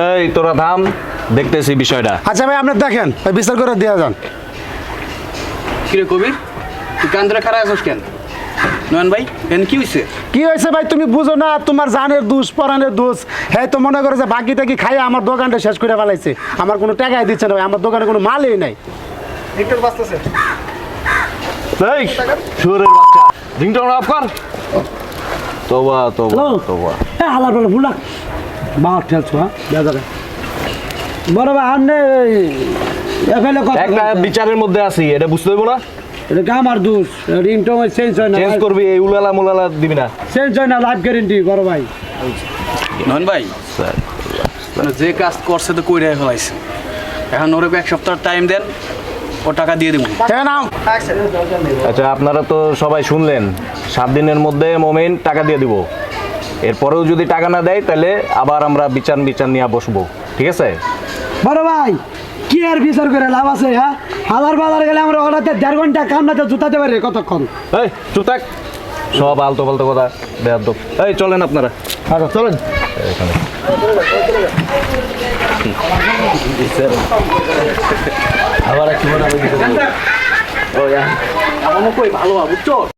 এই তোরা থাম দেখতেছি বিষয়টা। আচ্ছা ভাই আপনি দেখেন ওই বিচার করে দেওয়া যান। কিরে কবির? তুই কান ধরে খারাপ আছিস কেন? নয়ন ভাই এন কি হয়েছে কি হয়েছে ভাই তুমি বুঝো না তোমার জানের দোষ পরানের দোষ। হ্যাঁ তো মনে করো যে বাকি টাকি খাই আমার দোকানটা শেষ করে ফেলাইছে। আমার কোনো টাকাই দিচ্ছে না ভাই আমার দোকানে কোনো মালই নাই। এই শুয়োরের বাচ্চা। রিংটন অফ কর। তোবা তোবা তোবা। এ হালার বলে ভুলা বাহার ঠেলছো হ্যাঁ? বড় ভাই আনে এফএলএ কথা একটা বিচারের মধ্যে আছি এটা বুঝতে হইব না? এটা কি আমার দোষ? রিংটং চেঞ্জ হয় না চেঞ্জ করবি এই উলালা মুলালা দিবি না। চেঞ্জ হয় না লাইফ গ্যারেন্টি বড় ভাই। নয়ন ভাই মানে যে কাজ করছে তো কইরে ফেলাইছে। এখন ওরে এক সপ্তাহ টাইম দেন ও টাকা দিয়ে দেবো। হ্যাঁ নাও। আচ্ছা আপনারা তো সবাই শুনলেন সাত দিনের মধ্যে মোমেন্ট টাকা দিয়ে দিব। এরপরেও যদি টাকা না দেয় তাহলে আবার আমরা বিচার বিচার নিয়ে বসবো। ঠিক আছে? বড় ভাই কি আর বিচার করে লাভ আছে হ্যাঁ? হাজার বাজার গেলে আমরা ওরাতে দেড় ঘণ্টা কামনাতে জুতাতে পারি কতক্ষণ? এই থাক। সব আলতো ফালতো কথা বেয়াদ এই চলেন আপনারা। আচ্ছা চলেন। এখানে। আবার একটু ভালো বুঝছ?